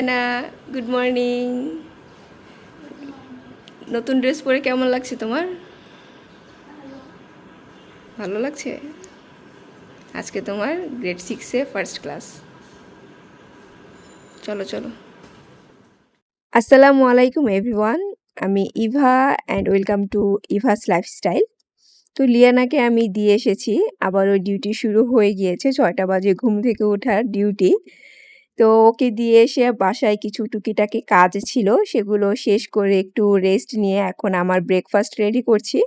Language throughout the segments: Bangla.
হ্যালো গুড মর্নিং নতুন ড্রেস পরে কেমন লাগছে তোমার? ভালো লাগছে? আজকে তোমার গ্রেড সিক্সে ফার্স্ট ক্লাস চলো চলো। আসসালামু আলাইকুম এভরিওয়ান আমি Eva and welcome to Eva's lifestyle তো লিয়ানাকে আমি দিয়ে এসেছি আবারও ডিউটি শুরু হয়ে গিয়েছে, ছয়টা বাজে ঘুম থেকে ওঠার ডিউটি তো ওকে দিয়ে এসে বাসায় কিছু টুকিটাকি কাজ ছিল, সেগুলো শেষ করে একটু রেস্ট নিয়ে এখন আমার ব্রেকফাস্ট রেডি করছি।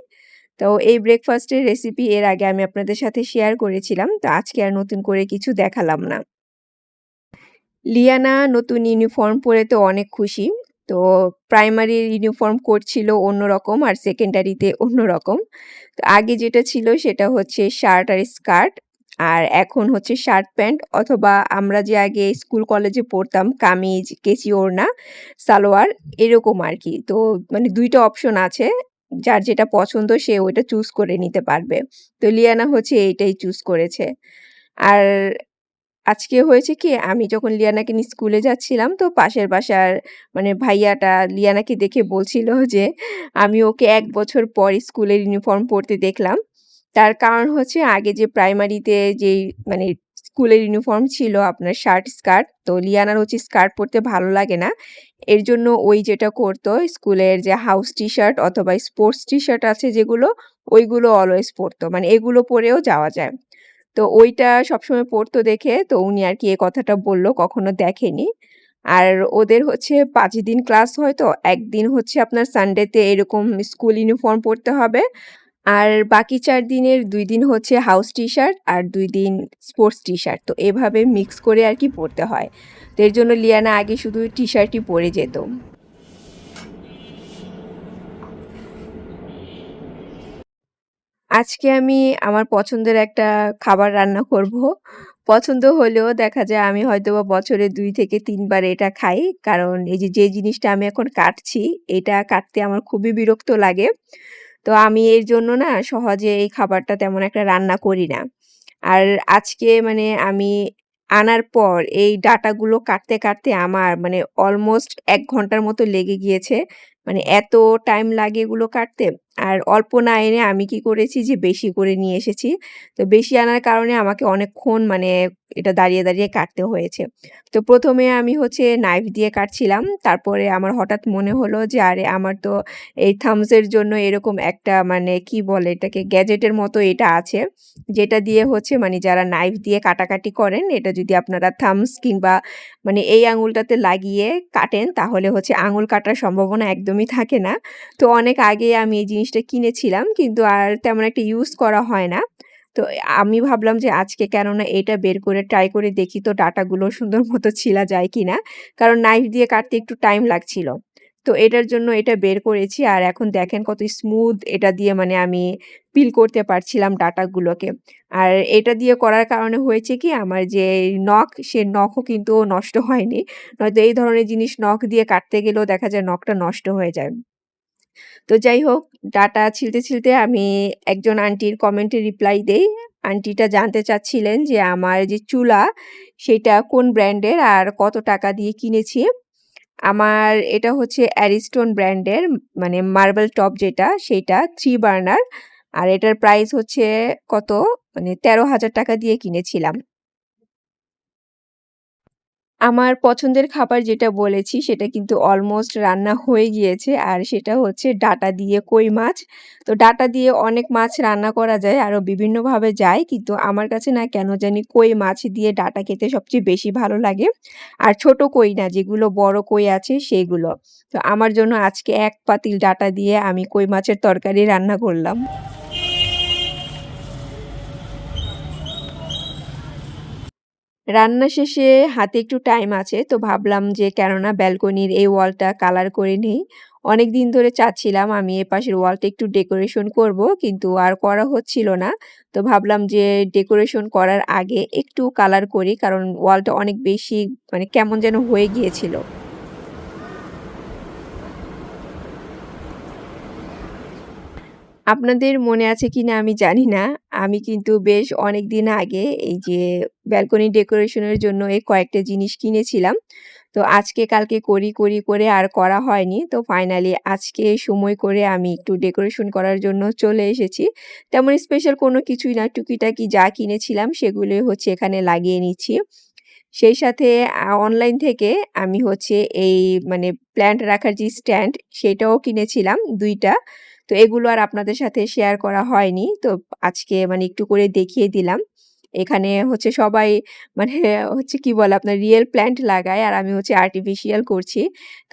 তো এই ব্রেকফাস্টের রেসিপি এর আগে আমি আপনাদের সাথে শেয়ার করেছিলাম, তো আজকে আর নতুন করে কিছু দেখালাম না। লিয়ানা নতুন ইউনিফর্ম পরে তো অনেক খুশি, তো প্রাইমারির ইউনিফর্ম করছিল অন্যরকম আর সেকেন্ডারিতে অন্যরকম। তো আগে যেটা ছিল সেটা হচ্ছে শার্ট আর স্কার্ট আর এখন হচ্ছে শার্ট প্যান্ট অথবা আমরা যে আগে স্কুল কলেজে পড়তাম কামিজ, কেচি ওড়না, সালোয়ার এরকম আর কি। তো মানে দুইটা অপশন আছে, যার যেটা পছন্দ সে ওইটা চুজ করে নিতে পারবে। তো লিয়ানা হচ্ছে এইটাই চুজ করেছে। আর আজকে হয়েছে কি, আমি যখন লিয়ানাকে নিয়ে স্কুলে যাচ্ছিলাম, তো পাশের বাসার মানে ভাইয়াটা লিয়ানাকে দেখে বলছিল যে, আমি ওকে এক বছর পর স্কুলের ইউনিফর্ম পরতে দেখলাম। তার কারণ হচ্ছে আগে যে প্রাইমারিতে যেই মানে স্কুলের ইউনিফর্ম ছিল আপনার শার্ট, স্কার্ট, তো লিয়ানার হচ্ছে স্কার্ট পরতে ভালো লাগে না। এর জন্য ওই যেটা করতো স্কুলের যে হাউস টি শার্ট অথবা স্পোর্টস টি শার্ট আছে যেগুলো, ওইগুলো অলওয়েজ পরতো। মানে এগুলো পরেও যাওয়া যায়। তো ওইটা সবসময় পরতো দেখে, তো উনি আর কি এ কথাটা বলল, কখনো দেখেনি। আর ওদের হচ্ছে পাঁচ দিন ক্লাস হয় তো, একদিন হচ্ছে আপনার সানডেতে এরকম স্কুল ইউনিফর্ম পরতে হবে। আর বাকি চার দিনের দুই দিন হচ্ছে হাউস টি শার্ট আর দুই দিন স্পোর্টস টি শার্ট তো এভাবে মিক্স করে আর কি পরতে হয়। তো এর জন্য লিয়ানা আগে শুধু টি শার্টই পরে যেত। আজকে আমি আমার পছন্দের একটা খাবার রান্না করব। পছন্দ হলেও দেখা যায় আমি হয়তো বা বছরে দুই থেকে তিনবার এটা খাই। কারণ এই যে যে জিনিসটা আমি এখন কাটছি, এটা কাটতে আমার খুবই বিরক্ত লাগে। তো আমি এর জন্য না সহজে এই খাবারটা তেমন একটা রান্না করি না। আর আজকে মানে আমি আনার পর এই ডাটাগুলো কাটতে কাটতে আমার মানে অলমোস্ট এক ঘণ্টার মতো লেগে গিয়েছে। মানে এত টাইম লাগে এগুলো কাটতে। আর অল্প না এনে আমি কি করেছি যে বেশি করে নিয়ে এসেছি। তো বেশি আনার কারণে আমাকে অনেকক্ষণ মানে এটা দাঁড়িয়ে দাঁড়িয়ে কাটতে হয়েছে। তো প্রথমে আমি হচ্ছে নাইফ দিয়ে কাটছিলাম। তারপরে আমার হঠাৎ মনে হলো যে, আরে, আমার তো এই থামসের জন্য এরকম একটা মানে কি বলে এটাকে গ্যাজেটের মতো এটা আছে। যেটা দিয়ে হচ্ছে মানে যারা নাইফ দিয়ে কাটাকাটি করেন, এটা যদি আপনারা থামস কিংবা মানে এই আঙুলটাতে লাগিয়ে কাটেন, তাহলে হচ্ছে আঙুল কাটার সম্ভাবনা একদমই থাকে না। তো অনেক আগে আমি এই জিনিসটা কিনেছিলাম কিন্তু আর তেমন একটা ইউজ করা হয় না। তো আমি ভাবলাম যে আজকে কেননা এটা বের করে ট্রাই করে দেখি তো ডাটাগুলো সুন্দর মতো ছিলা যায় কিনা। কারণ নাইফ দিয়ে কাটতে একটু টাইম লাগছিল। তো এটার জন্য এটা বের করেছি আর এখন দেখেন কত স্মুথ এটা দিয়ে মানে আমি পিল করতে পারছিলাম ডাটাগুলোকে। আর এটা দিয়ে করার কারণে হয়েছে কি আমার যে নখ সে নখও কিন্তু নষ্ট হয়নি। নয়তো এই ধরনের জিনিস নখ দিয়ে কাটতে গেলেও দেখা যায় নখটা নষ্ট হয়ে যায়। তো যাই হোক, ডাটা ছিলতে ছিলতে আমি একজন আন্টির কমেন্টে রিপ্লাই দেই। আন্টিটা জানতে চাচ্ছিলেন যে আমার যে চুলা, সেটা কোন ব্র্যান্ডের আর কত টাকা দিয়ে কিনেছি। আমার এটা হচ্ছে অ্যারিস্টোন ব্র্যান্ডের মানে মার্বেল টপ যেটা সেইটা থ্রি বার্নার আর এটার প্রাইস হচ্ছে কত? মানে তেরো হাজার টাকা দিয়ে কিনেছিলাম। আমার পছন্দের খাবার যেটা বলেছি, সেটা কিন্তু অলমোস্ট রান্না হয়ে গিয়েছে। আর সেটা হচ্ছে ডাটা দিয়ে কই মাছ। তো ডাটা দিয়ে অনেক মাছ রান্না করা যায় আরও বিভিন্নভাবে যায়। কিন্তু আমার কাছে না কেন জানি কই মাছ দিয়ে ডাটা খেতে সবচেয়ে বেশি ভালো লাগে। আর ছোট কই না, যেগুলো বড় কই আছে সেইগুলো তো আমার জন্য আজকে এক পাতিল ডাটা দিয়ে আমি কই মাছের তরকারি রান্না করলাম। রান্না শেষে হাতে একটু টাইম আছে, তো ভাবলাম যে কেননা ব্যালকনির এই ওয়ালটা কালার করে নেই। অনেক দিন ধরে চাচ্ছিলাম আমি এ পাশের ওয়ালটা একটু ডেকোরেশন করব, কিন্তু আর করা হচ্ছিল না। তো ভাবলাম যে ডেকোরেশন করার আগে একটু কালার করি, কারণ ওয়ালটা অনেক বেশি মানে কেমন যেন হয়ে গিয়েছিল। আপনাদের মনে আছে কিনা আমি জানি না। আমি কিন্তু বেশ অনেক দিন আগে এই যে ব্যালকনি ডেকোরেশনের জন্য এই কয়েকটা জিনিস কিনেছিলাম। তো আজকে কালকে করি, করি করে আর করা হয়নি। তো ফাইনালি আজকে সময় করে আমি একটু ডেকোরেশন করার জন্য চলে এসেছি। তেমন স্পেশাল কোনো কিছুই না, টুকিটাকি যা কিনেছিলাম সেগুলোই হচ্ছে এখানে লাগিয়ে নিচ্ছি। সেই সাথে অনলাইন থেকে আমি হচ্ছে এই মানে প্ল্যান্ট রাখার যে স্ট্যান্ড সেটাও কিনেছিলাম ২ টা। তো এগুলো আর আপনাদের সাথে শেয়ার করা হয়নি। তো আজকে মানে একটু করে দেখিয়ে দিলাম। এখানে হচ্ছে সবাই মানে হচ্ছে কি বলে আপনার রিয়েল প্ল্যান্ট লাগায় আর আমি হচ্ছে আর্টিফিশিয়াল করছি।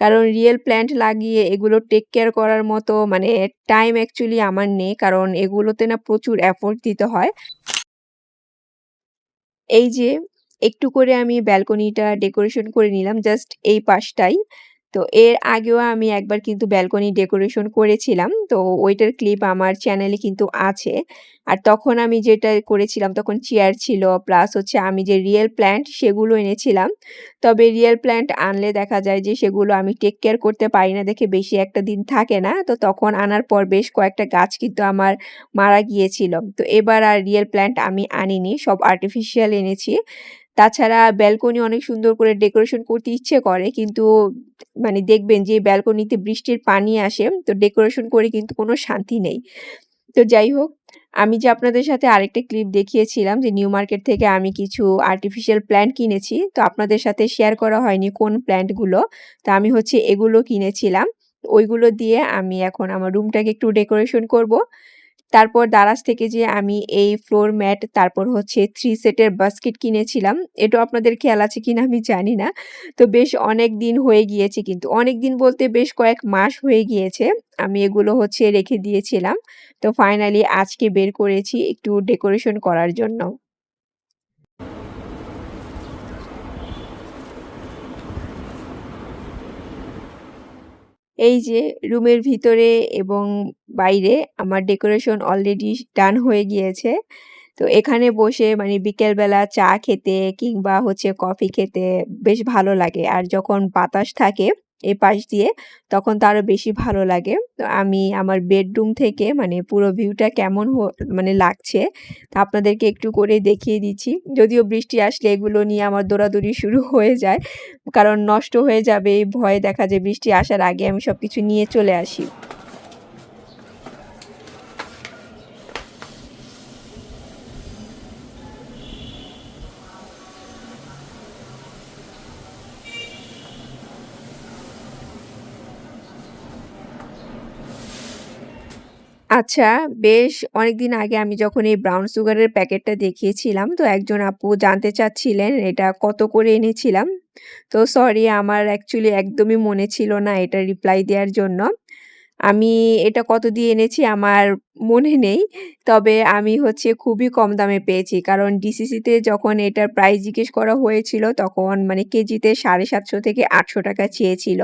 কারণ রিয়েল প্ল্যান্ট লাগিয়ে এগুলো টেক কেয়ার করার মতো মানে টাইম অ্যাকচুয়ালি আমার নেই। কারণ এগুলোতে না প্রচুর এফোর্ট দিতে হয়। এই যে একটু করে আমি ব্যালকনিটা ডেকোরেশন করে নিলাম জাস্ট এই পাশটাই। তো এর আগেও আমি একবার কিন্তু ব্যালকনি ডেকোরেশন করেছিলাম। তো ওইটার ক্লিপ আমার চ্যানেলে কিন্তু আছে। আর তখন আমি যেটা করেছিলাম তখন চেয়ার ছিল প্লাস হচ্ছে আমি যে রিয়েল প্ল্যান্ট সেগুলো এনেছিলাম। তবে রিয়েল প্ল্যান্ট আনলে দেখা যায় যে সেগুলো আমি টেক কেয়ার করতে পারি না দেখে বেশি একটা দিন থাকে না। তো তখন আনার পর বেশ কয়েকটা গাছ কিন্তু আমার মারা গিয়েছিল। তো এবার আর রিয়েল প্ল্যান্ট আমি আনিনি, সব আর্টিফিশিয়াল এনেছি। তাছাড়া ব্যালকনি অনেক সুন্দর করে ডেকোরেশন করতে ইচ্ছে করে কিন্তু মানে দেখবেন যে ব্যালকনিতে বৃষ্টির পানি আসে তো ডেকোরেশন করে কিন্তু কোনো শান্তি নেই। তো যাই হোক, আমি যে আপনাদের সাথে আরেকটা ক্লিপ দেখিয়েছিলাম যে নিউ মার্কেট থেকে আমি কিছু আর্টিফিশিয়াল প্ল্যান্ট কিনেছি। তো আপনাদের সাথে শেয়ার করা হয়নি কোন প্ল্যান্টগুলো তো আমি হচ্ছে এগুলো কিনেছিলাম। ওইগুলো দিয়ে আমি এখন আমার রুমটাকে একটু ডেকোরেশন করব। তারপর দারাজ থেকে যে আমি এই ফ্লোর ম্যাট তারপর হচ্ছে থ্রি সেটের বাস্কেট কিনেছিলাম। এটা আপনাদের খেয়াল আছে কিনা আমি জানি না। তো বেশ অনেক দিন হয়ে গিয়েছে কিন্তু, অনেক দিন বলতে বেশ কয়েক মাস হয়ে গিয়েছে। আমি এগুলো হচ্ছে রেখে দিয়েছিলাম। তো ফাইনালি আজকে বের করেছি একটু ডেকোরেশন করার জন্য। এই যে রুমের ভিতরে এবং বাইরে আমার ডেকোরেশন অলরেডি ডান হয়ে গিয়েছে। তো এখানে বসে মানে বিকেলবেলা চা খেতে কিংবা হচ্ছে কফি খেতে বেশ ভালো লাগে। আর যখন বাতাস থাকে এপাশ দিয়ে তখন তো আরও বেশি ভালো লাগে। তো আমি আমার বেডরুম থেকে মানে পুরো ভিউটা কেমন মানে লাগছে তা আপনাদেরকে একটু করে দেখিয়ে দিচ্ছি। যদিও বৃষ্টি আসলে এগুলো নিয়ে আমার দৌড়াদৌড়ি শুরু হয়ে যায়। কারণ নষ্ট হয়ে যাবে এই ভয়ে দেখা যায় বৃষ্টি আসার আগে আমি সব কিছু নিয়ে চলে আসি। আচ্ছা, বেশ অনেকদিন আগে আমি যখন এই ব্রাউন সুগারের প্যাকেটটা দেখিয়েছিলাম, তো একজন আপু জানতে চাচ্ছিলেন এটা কত করে এনেছিলাম। তো সরি আমার অ্যাকচুয়ালি একদমই মনে ছিল না এটা রিপ্লাই দেওয়ার জন্য। আমি এটা কত দিয়ে এনেছি আমার মনে নেই। তবে আমি হচ্ছে খুবই কম দামে পেয়েছি। কারণ ডিসিসিতে যখন এটার প্রাইস জিজ্ঞেস করা হয়েছিল, তখন মানে কেজিতে ৳৭৫০ থেকে ৳৮০০ চেয়েছিল।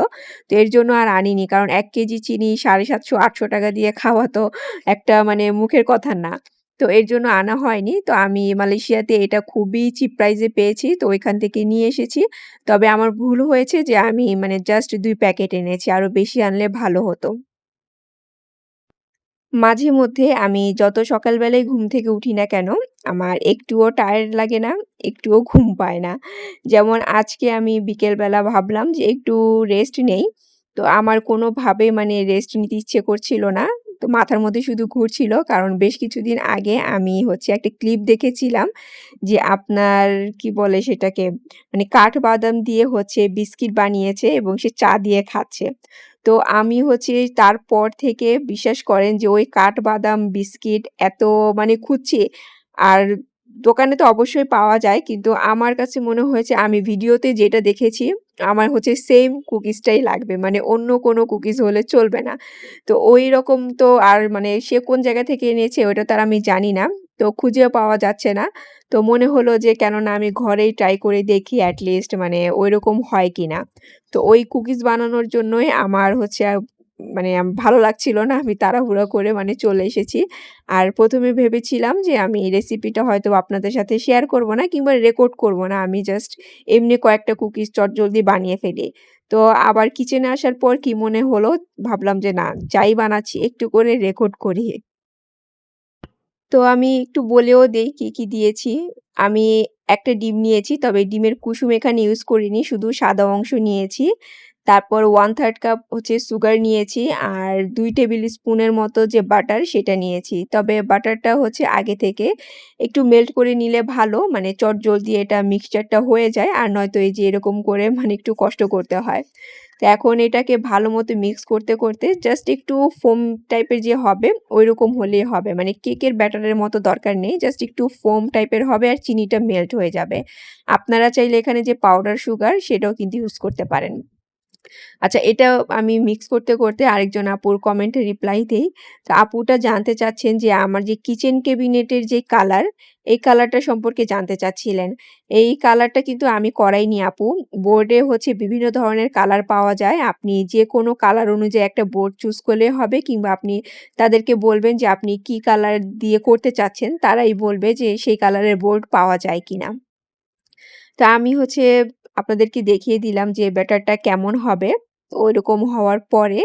তো এর জন্য আর আনিনি। কারণ এক কেজি চিনি ৳৭৫০-৮০০ দিয়ে খাওয়া তো একটা মানে মুখের কথা না। তো এর জন্য আনা হয়নি। তো আমি মালয়েশিয়াতে এটা খুবই চিপ প্রাইস পেয়েছি। তো ওইখান থেকে নিয়ে এসেছি। তবে আমার ভুল হয়েছে যে আমি মানে জাস্ট দুই প্যাকেট এনেছি। আরও বেশি আনলে ভালো হতো। মাঝে মধ্যে আমি যত সকালবেলায় ঘুম থেকে উঠি না কেন, আমার একটুও টায়ার্ড লাগে না, একটুও ঘুম পায় না। যেমন আজকে আমি বিকেলবেলা ভাবলাম যে একটু রেস্ট নেই। তো আমার কোনোভাবে মানে রেস্ট নিতে ইচ্ছে করছিল না। তো মাথার মধ্যে শুধু ঘুরছিল। কারণ বেশ কিছুদিন আগে আমি হচ্ছে একটা ক্লিপ দেখেছিলাম যে আপনার কি বলে সেটাকে মানে কাঠবাদাম দিয়ে হচ্ছে বিস্কিট বানিয়েছে এবং সে চা দিয়ে খাচ্ছে। তো আমি হচ্ছে তারপর থেকে বিশ্বাস করেন যে ওই কাঠবাদাম বিস্কিট এত মানে খুঁজছি আর দোকানে তো অবশ্যই পাওয়া যায়। কিন্তু আমার কাছে মনে হয়েছে আমি ভিডিওতে যেটা দেখেছি আমার হচ্ছে সেম কুকিজটাই লাগবে। মানে অন্য কোনো কুকিজ হলে চলবে না। তো ওই রকম তো আর মানে সে কোন জায়গা থেকে এনেছে ওটা তার আমি জানি না। তো খুঁজেও পাওয়া যাচ্ছে না। তো মনে হলো যে কেননা আমি ঘরেই ট্রাই করে দেখি অ্যাটলিস্ট মানে ওই রকম হয় কি না তো ওই কুকিজ বানানোর জন্যই আমার হচ্ছে মানে ভালো লাগছিল না। আমি তাড়াহুড়া করে মানে চলে এসেছি। আর প্রথমে ভেবেছিলাম যে আমি এই রেসিপিটা হয়তো আপনাদের সাথে শেয়ার করব না কিংবা রেকর্ড করব না। আমি জাস্ট এমনি কয়েকটা কুকিজ চটজলদি বানিয়ে ফেলি। তো আবার কিচেনে আসার পর কি মনে হলো ভাবলাম যে না যাই বানাচ্ছি একটু করে রেকর্ড করি। তো আমি একটু বলেও দেই কি, কি দিয়েছি। আমি একটা ডিম নিয়েছি। তবে ডিমের কুসুম এখানে ইউজ করিনি। শুধু সাদা অংশ নিয়েছি। তারপর 1/3 কাপ হচ্ছে সুগার নিয়েছি। আর দুই টেবিল স্পুনের মতো যে বাটার সেটা নিয়েছি। তবে বাটারটা হচ্ছে আগে থেকে একটু মেল্ট করে নিলে ভালো। মানে চট জলদি এটা মিক্সচারটা হয়ে যায়। আর নয়তো এই যে এরকম করে মানে একটু কষ্ট করতে হয়। তো এখন এটাকে ভালো মতো মিক্স করতে, করতে জাস্ট একটু ফোম টাইপের যে হবে ঐরকম হলেই হবে। মানে কেকের ব্যাটারের মতো দরকার নেই। জাস্ট একটু ফোম টাইপের হবে আর চিনিটা মেল্ট হয়ে যাবে। আপনারা চাইলে এখানে যে পাউডার সুগার সেটাও কিন্তু ইউজ করতে পারেন। আচ্ছা এটা আমি মিক্স করতে, করতে আরেকজন আপুর কমেন্টে রিপ্লাই দেই। তো আপুটা জানতে চাচ্ছেন যে আমার যে কিচেন ক্যাবিনেটের যে কালার, এই কালারটা সম্পর্কে জানতে চাচ্ছিলেন। এই কালারটা কিন্তু আমি করাইনি আপু। বোর্ডে হচ্ছে বিভিন্ন ধরনের কালার পাওয়া যায়। আপনি যে কোনো কালার অনুযায়ী একটা বোর্ড চুজ করলে হবে কিংবা আপনি তাদেরকে বলবেন যে আপনি কি কালার দিয়ে করতে চাচ্ছেন, তারাই বলবে যে সেই কালারের বোর্ড পাওয়া যায় কিনা। তো আমি হচ্ছে আপনাদেরকে দেখিয়ে দিলাম যে ব্যাটারটা কেমন হবে। তো ওইরকম হওয়ার পরে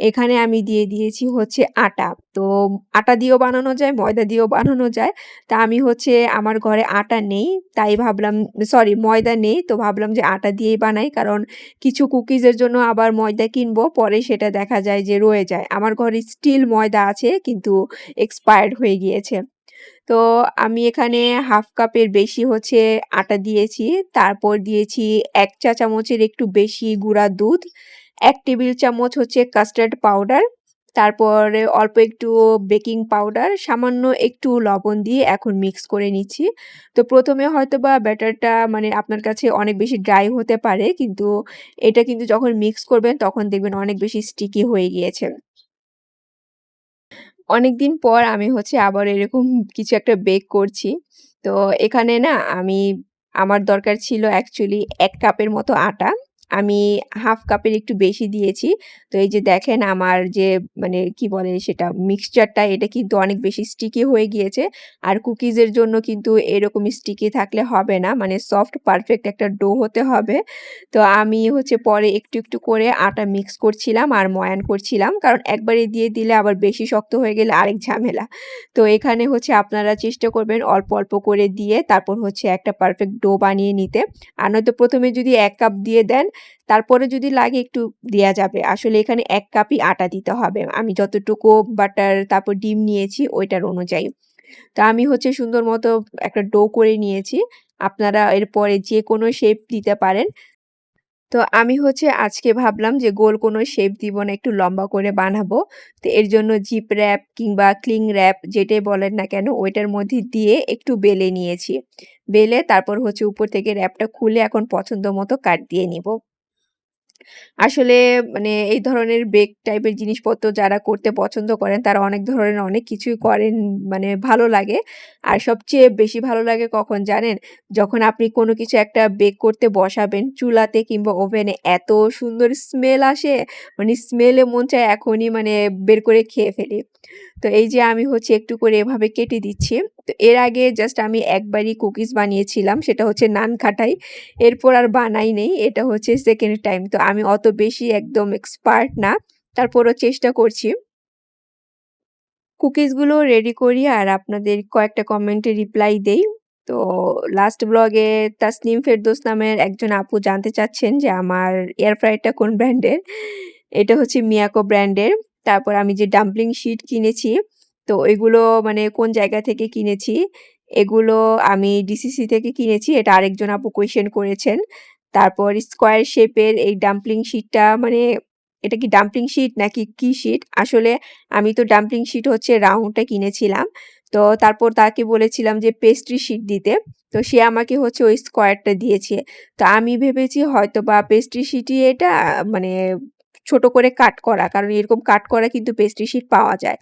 এখানে আমি দিয়ে দিয়েছি হচ্ছে আটা। তো আটা দিয়েও বানানো যায়, ময়দা দিয়েও বানানো যায়। তা আমি হচ্ছে আমার ঘরে আটা নেই। তাই ভাবলাম সরি ময়দা নেই। তো ভাবলাম যে আটা দিয়েই বানাই। কারণ কিছু কুকিজের জন্য আবার ময়দা কিনবো। পরে সেটা দেখা যায় যে রয়ে যায়। আমার ঘরে স্টিল ময়দা আছে কিন্তু এক্সপায়ার্ড হয়ে গিয়েছে। তো আমি এখানে হাফ কাপের বেশি হচ্ছে আটা দিয়েছি। তারপর দিয়েছি এক চা চামচের একটু বেশি গুঁড়া দুধ, এক টেবিল চামচ হচ্ছে কাস্টার্ড পাউডার, তারপরে অল্প একটু বেকিং পাউডার, সামান্য একটু লবণ দিয়ে এখন মিক্স করে নিচ্ছি। তো প্রথমে হয়তো বা ব্যাটারটা মানে আপনার কাছে অনেক বেশি ড্রাই হতে পারে। কিন্তু এটা কিন্তু যখন মিক্স করবেন তখন দেখবেন অনেক বেশি স্টিকি হয়ে গিয়েছে। অনেকদিন পর আমি হচ্ছে আবার এরকম কিছু একটা বেক করছি। তো এখানে না আমি, আমার দরকার ছিল অ্যাকচুয়ালি এক কাপের মতো আটা। আমি হাফ কাপের একটু বেশি দিয়েছি। তো এই যে দেখেন আমার যে মানে কি বলে সেটা মিক্সচারটা এটা কিন্তু অনেক বেশি স্টিকি হয়ে গিয়েছে। আর কুকিজের জন্য কিন্তু এরকম স্টিকি থাকলে হবে না। মানে সফট পারফেক্ট একটা ডো হতে হবে। তো আমি হচ্ছে পরে একটু, একটু করে আটা মিক্স করছিলাম আর ময়ান করছিলাম। কারণ একবারে দিয়ে দিলে আবার বেশি শক্ত হয়ে গেলে আরেক ঝামেলা। তো এখানে হচ্ছে আপনারা চেষ্টা করবেন অল্প, অল্প করে দিয়ে তারপর হচ্ছে একটা পারফেক্ট ডো বানিয়ে নিতে। আর নয়তো প্রথমে যদি এক কাপ দিয়ে দেন, তারপরে যদি লাগে একটু দেওয়া যাবে। আসলে এখানে এক কাপই আটা দিতে হবে। আমি যতটুকু বাটার তারপর ডিম নিয়েছি ওইটার অনুযায়ী। তো আমি হচ্ছে সুন্দর মতো একটা ডো করে নিয়েছি। আপনারা এরপরে যে কোনো শেপ দিতে পারেন। তো আমি হচ্ছে আজকে ভাবলাম যে গোল কোনো শেপ দিব না, একটু লম্বা করে বানাবো। তো এর জন্য জিপ র‍্যাপ কিংবা ক্লিং র‍্যাপ যেটাই বলেন না কেন ওইটার মধ্যে দিয়ে একটু বেলে নিয়েছি। বেলে তারপর হচ্ছে উপর থেকে র‍্যাপটা খুলে এখন পছন্দ মতো কাট দিয়ে নিব। আসলে মানে এই ধরনের বেক টাইপের জিনিসপত্র যারা করতে পছন্দ করেন, তারা অনেক ধরনের অনেক কিছুই করেন মানে ভালো লাগে। আর সবচেয়ে বেশি ভালো লাগে কখন জানেন? যখন আপনি কোনো কিছু একটা বেক করতে বসাবেন চুলাতে কিংবা ওভেনে, এত সুন্দর স্মেল আসে মানে স্মেলে মন চায় এখনই মানে বের করে খেয়ে ফেলি। তো এই যে আমি হচ্ছে একটু করে এভাবে কেটে দিচ্ছি। তো এর আগে জাস্ট আমি একবারই কুকিজ বানিয়েছিলাম সেটা হচ্ছে নান খাটাই। এরপর আর বানাই নেই। এটা হচ্ছে সেকেন্ড টাইম। তো আমি অত বেশি একদম এক্সপার্ট না। তারপরও চেষ্টা করছি। কুকিজগুলো রেডি করি আর আপনাদের কয়েকটা কমেন্টে রিপ্লাই দেই। তো লাস্ট ব্লগে তাসনিম ফেরদৌস নামের একজন আপু জানতে চাচ্ছেন যে আমার এয়ার ফ্রায়ারটা কোন ব্র্যান্ডের? এটা হচ্ছে মিয়াকো ব্র্যান্ডের। তারপর আমি যে ডাম্পলিং শিট কিনেছি, তো এগুলো মানে কোন জায়গা থেকে কিনেছি? এগুলো আমি ডিসিসি থেকে কিনেছি। এটা আরেকজন আপু কোয়েশ্চেন করেছেন। তারপর স্কোয়ার শেপের এই ডাম্পলিং শিটটা মানে এটা কি ডাম্পলিং শিট নাকি কি শিট? আসলে আমি তো ডাম্পলিং শিট হচ্ছে রাউন্ডটা কিনেছিলাম। তো তারপর তাকে বলেছিলাম যে পেস্ট্রি শিট দিতে। তো সে আমাকে হচ্ছে ওই স্কোয়ারটা দিয়েছে। তো আমি ভেবেছি হয়তো বা পেস্ট্রি শিটই এটা মানে ছোট করে কাট করা। কারণ এরকম কাট করা কিন্তু পেস্ট্রি শিট পাওয়া যায়।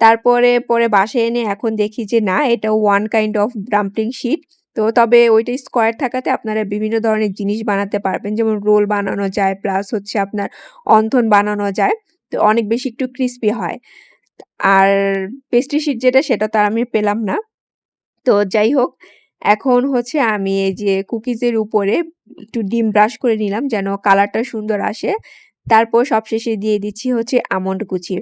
তারপরে, পরে বাসায় এনে এখন দেখি যে, না, এটা one kind of dumpling sheet. তো তবে ওইটা স্কোয়ার থাকাতে আপনারা বিভিন্ন ধরনের জিনিস বানাতে পারবেন। যেমন রোল বানানো যায় প্লাস হচ্ছে আপনার অন্থন বানানো যায়। তো অনেক বেশি একটু ক্রিস্পি হয়। আর পেস্ট্রি শিট যেটা, সেটা তো আমি পেলাম না। তো যাই হোক, এখন হচ্ছে আমি এই যে কুকিজের উপরে একটু ডিম ব্রাশ করে নিলাম যেন কালারটা সুন্দর আসে। তারপর সবশেষে দিয়ে দিচ্ছি হচ্ছে আমন্ড কুচি।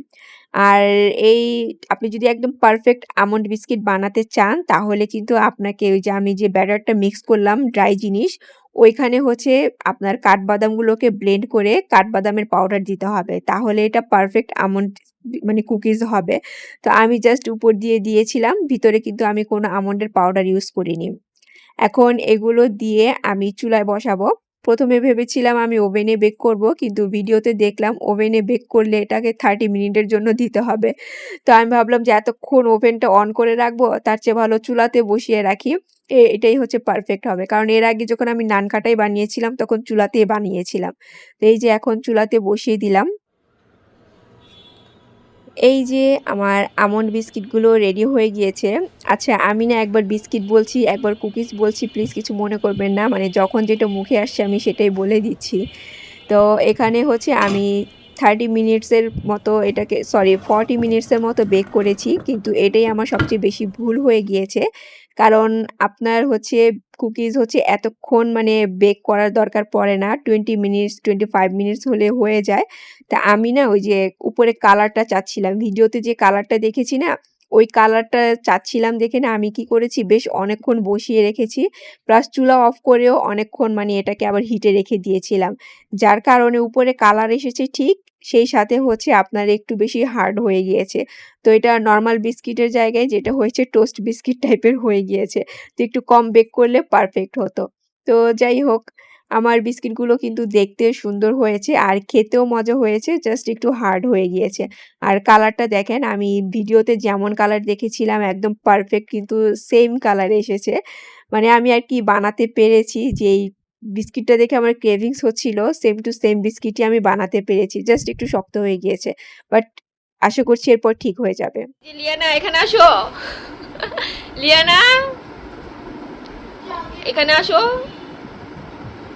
আর এই আপনি যদি একদম পারফেক্ট আমন্ড বিস্কিট বানাতে চান তাহলে কিন্তু আপনাকে ওই যে আমি যে ব্যাটারটা মিক্স করলাম ড্রাই জিনিস, ওইখানে হচ্ছে আপনার কাঠবাদামগুলোকে ব্লেন্ড করে কাঠবাদামের পাউডার দিতে হবে। তাহলে এটা পারফেক্ট আমন্ড মানে কুকিজ হবে। তো আমি জাস্ট উপর দিয়ে দিয়েছিলাম। ভিতরে কিন্তু আমি কোনো আমন্ডের পাউডার ইউজ করিনি। এখন এগুলো দিয়ে আমি চুলায় বসাবো। ১ম এ ভেবেছিলাম আমি ওভেনে বেক করব। কিন্তু ভিডিওতে দেখলাম ওভেনে বেক করলে এটাকে 30 মিনিটের জন্য দিতে হবে। তো আমি ভাবলাম যে এতক্ষণ ওভেনটা অন করে রাখব, তার চেয়ে ভালো চুলাতে বসিয়ে রাখি। এ এটাই হচ্ছে পারফেক্ট হবে। কারণ এর আগে যখন আমি নান কাটাই বানিয়েছিলাম তখন চুলাতে বানিয়েছিলাম। তো এই যে এখন চুলাতে বসিয়ে দিলাম। এই যে আমার আমন্ড বিস্কিটগুলো রেডি হয়ে গিয়েছে। আচ্ছা আমি না একবার বিস্কিট বলছি, একবার কুকিজ বলছি প্লিজ কিছু মনে করবেন না। মানে যখন যেটা মুখে আসছে আমি সেটাই বলে দিচ্ছি। তো এখানে হচ্ছে আমি 30 মিনিটসের মতো এটাকে সরি 40 মিনিটসের মতো বেক করেছি। কিন্তু এটাই আমার সবচেয়ে বেশি ভুল হয়ে গিয়েছে। কারণ আপনার হচ্ছে কুকিজ হচ্ছে এতক্ষণ মানে বেক করার দরকার পড়ে না। 20 মিনিটস 25 মিনিটস হলে হয়ে যায়। তা আমি না ওই যে উপরে কালারটা চাচ্ছিলাম। ভিডিওতে যে কালারটা দেখেছি না, ওই কালারটা চাচ্ছিলাম দেখে না আমি কি করেছি বেশ অনেকক্ষণ বসিয়ে রেখেছি। প্লাস চুলা অফ করেও অনেকক্ষণ মানে এটাকে আবার হিটে রেখে দিয়েছিলাম। যার কারণে উপরে কালার এসেছে ঠিক, সেই সাথে হচ্ছে আপনার একটু বেশি হার্ড হয়ে গিয়েছে। তো এটা নর্মাল বিস্কিটের জায়গায় যেটা হয়েছে টোস্ট বিস্কিট টাইপের হয়ে গিয়েছে। তো একটু কম বেক করলে পারফেক্ট হতো। তো যাই হোক, আমার বিস্কিটগুলো কিন্তু দেখতে সুন্দর হয়েছে আর খেতেও মজা হয়েছে জাস্ট একটু হার্ড হয়ে গিয়েছে। আর কালারটা দেখেন, আমি ভিডিওতে যেমন কালার দেখেছিলাম, একদম পারফেক্ট কিন্তু সেম কালার এসেছে। মানে আমি আর কি বানাতে পেরেছি যেই বিস্কিটটা দেখে আমার ক্রেভিংস হচ্ছিল সেম টু সেম বিস্কিটই আমি বানাতে পেরেছি। জাস্ট একটু শক্ত হয়ে গিয়েছে। বাট আশা করছি এরপর ঠিক হয়ে যাবে। লিয়ানা এখানে আসো লিয়ানা এখানে আসো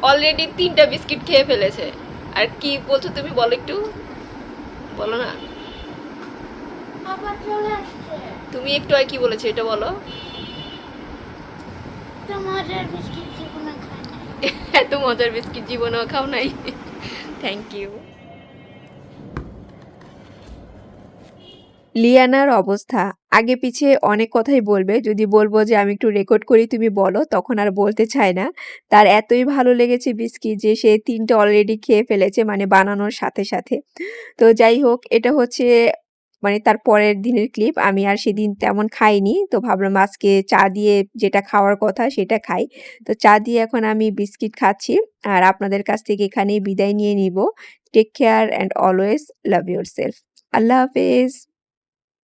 অলরেডি তিনটা বিস্কিট খেয়ে ফেলেছে আর কি বলছো তুমি বলো একটু বলো না তুমি একটু আর কি বলেছ এটা বলো তো মজার বিস্কিট এত মজার বিস্কিট জীবনেও খাও নাই থ্যাংক ইউ লিয়ানার অবস্থা আগে পিছে অনেক কথাই বলবে। যদি বলব যে আমি একটু রেকর্ড করি তুমি বলো, তখন আর বলতে চায় না। তার এতই ভালো লেগেছে বিস্কিট যে সে ৩ টা অলরেডি খেয়ে ফেলেছে মানে বানানোর সাথে, সাথে। তো যাই হোক এটা হচ্ছে মানে তার পরের দিনের ক্লিপ। আমি আর সেদিন তেমন খাইনি। তো ভাবলাম আজকে চা দিয়ে যেটা খাওয়ার কথা সেটা খাই। তো চা দিয়ে এখন আমি বিস্কিট খাচ্ছি। আর আপনাদের কাছ থেকে এখানেই বিদায় নিয়ে নিব take care and always love yourself আল্লাহ হাফেজ।